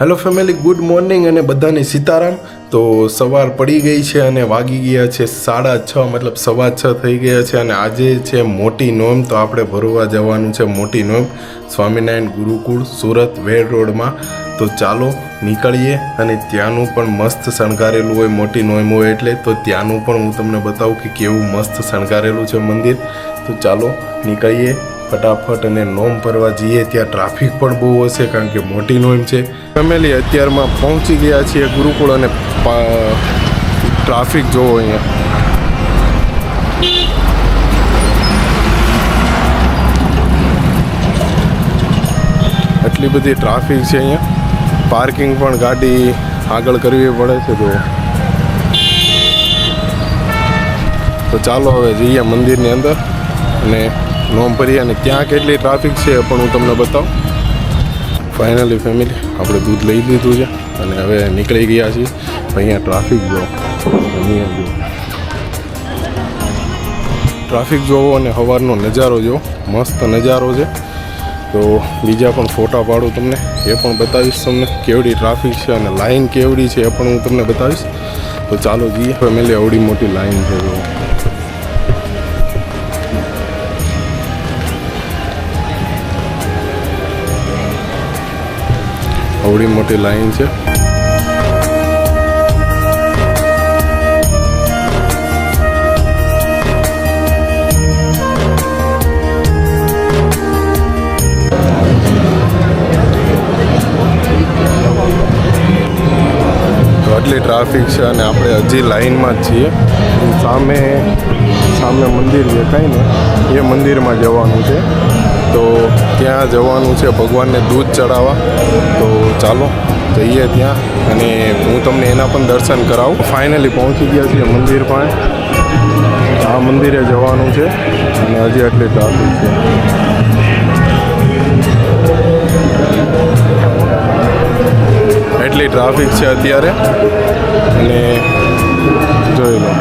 Hello family good morning અને બધાને સીતારામ. તો સવાર પડી ગઈ છે અને વાગી ગયા છે સાડા છ, મતલબ સવા છ થઈ ગયા છે અને આજે છે મોટી નોમ, તો આપણે ભરવા જવાનું છે મોટી નોમ. સ્વામિનારાયણ ગુરુકુળ, સુરત વેડ રોડમાં. તો ચાલો નીકળીએ અને ત્યાંનું પણ મસ્ત શણગારેલું હોય, મોટી નોમ હોય એટલે, તો ત્યાંનું પણ હું તમને બતાવું કે કેવું મસ્ત શણગારેલું છે મંદિર. તો ચાલો નીકળીએ. ફટાફટ અને નોમ ભરવા જઈએ ત્યાં ટ્રાફિક પણ બહુ હશે કારણ કે મોટી નોમ છે. ફેમિલી અત્યારમાં પહોંચી ગયા છીએ ગુરુકુળ અને ટ્રાફિક જોવો અહીંયા. આટલી બધી ટ્રાફિક છે અહીંયા. પાર્કિંગ પણ ગાડી આગળ કરવી પડે છે તો. તો ચાલો હવે જઈએ મંદિરની અંદર અને નોમ ભરી અને ક્યાં કેટલી ટ્રાફિક છે એ પણ હું તમને બતાવું. ફાઇનલી ફેમિલી આપણે દૂધ લઈ લીધું છે અને હવે નીકળી ગયા છીએ. અહીંયા ટ્રાફિક જો ટ્રાફિક જોવો. અને સવારનો નજારો જો મસ્ત નજારો છે. તો બીજા પણ ફોટા પાડું તમને. એ પણ બતાવીશ તમને કેવડી ટ્રાફિક છે અને લાઇન કેવડી છે એ પણ હું તમને બતાવીશ. તો ચાલો જઈએ. ફેમિલી આવડી મોટી લાઇન છે. જો આવડી મોટી લાઈન છે. આટલી ટ્રાફિક છે અને આપણે હજી લાઈનમાં જ છીએ. સામે સામે મંદિર દેખાય ને એ મંદિરમાં જવાનું છે. તો ત્યાં જવાનું છે ભગવાનને દૂધ ચડાવવા. તો ચાલો જઈએ ત્યાં અને હું તમને એના પણ દર્શન કરાવું. ફાઇનલી પહોંચી ગયા છીએ મંદિર પાસે. આ મંદિરે જવાનું છે. અને હજી આટલી ટ્રાફિક છે. એટલી ટ્રાફિક છે અત્યારે. અને જોઈ લો.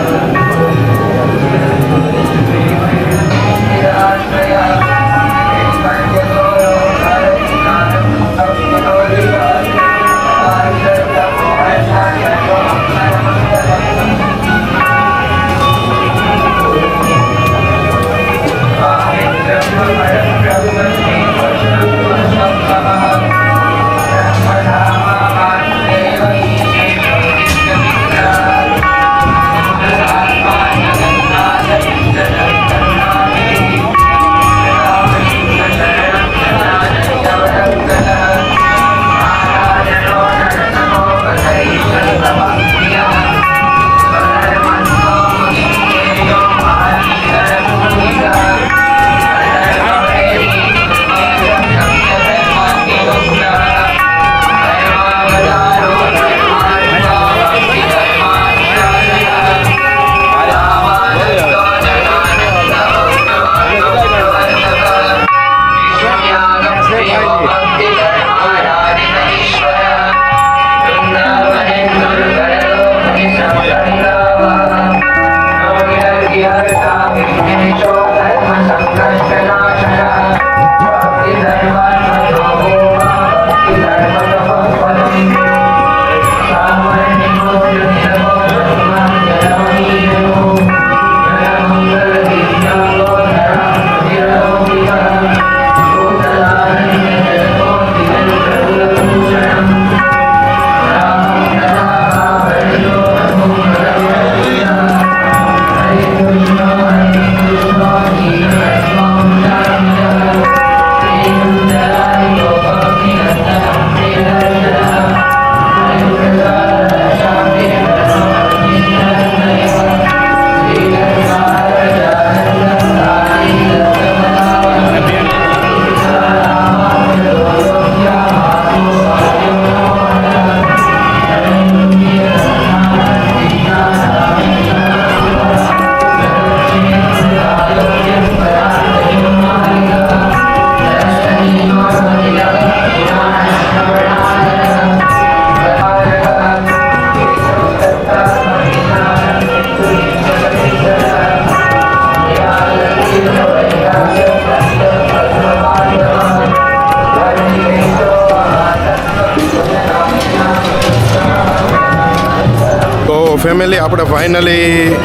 ફેમિલી આપણે ફાઇનલી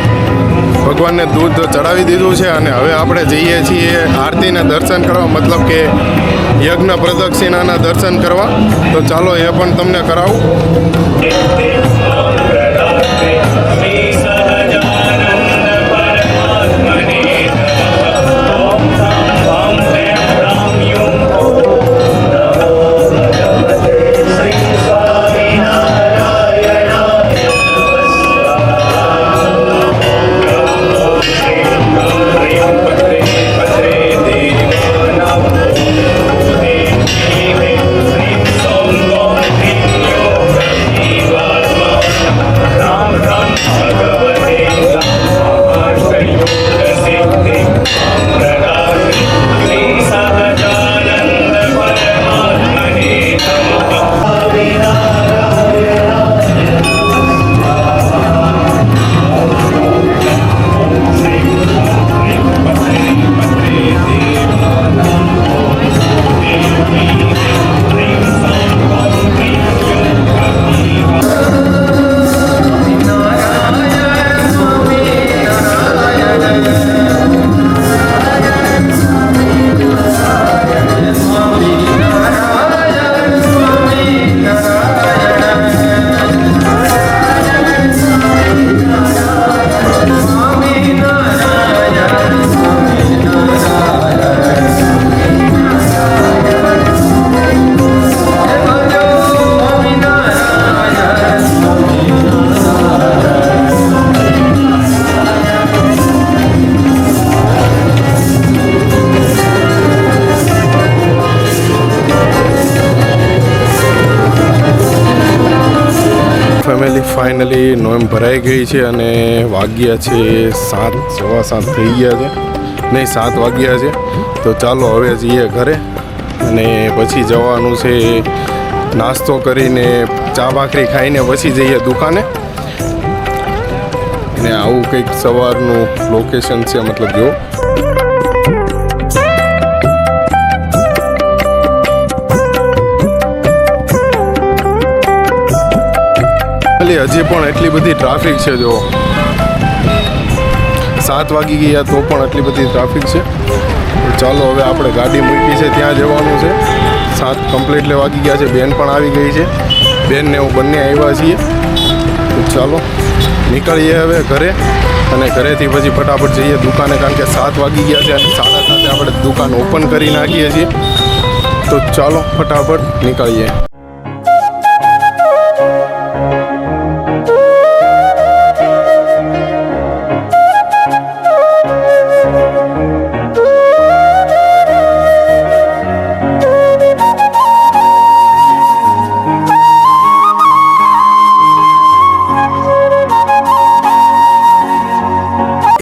ભગવાનને દૂધ ચડાવી દીધું છે અને હવે આપણે જઈએ છીએ આરતીના દર્શન કરવા, મતલબ કે યજ્ઞ પ્રદક્ષિણાના દર્શન કરવા. તો ચાલો એ પણ તમને કરાવું. નોમ ભરાઈ ગઈ છે અને વાગ્યા છે સાત, સવા સાત થઈ ગયા છે. નહીં, સાત વાગ્યા છે. તો ચાલો હવે જઈએ ઘરે અને પછી જવાનું છે નાસ્તો કરીને ચા ભાખરી ખાઈને પછી જઈએ દુકાને. અને આવું કંઈક સવારનું લોકેશન છે, મતલબ જો. ખાલી હજી પણ એટલી બધી ટ્રાફિક છે જો સાત વાગી ગયા તો પણ એટલી બધી ટ્રાફિક છે. ચાલો હવે આપણે ગાડી મૂકી છે, ત્યાં જવાનું છે. સાત કમ્પ્લીટલી વાગી ગયા છે, બેન પણ આવી ગઈ છે. બેન ને હું બંને આવ્યા છીએ. ચાલો, નીકળીએ હવે ઘરે અને ઘરેથી પછી ફટાફટ જઈએ દુકાને, કારણ કે સાત વાગી ગયા છે અને સાડા સાતે આપણે દુકાન ઓપન કરી નાખીએ છીએ. તો ચાલો, ફટાફટ નીકળીએ.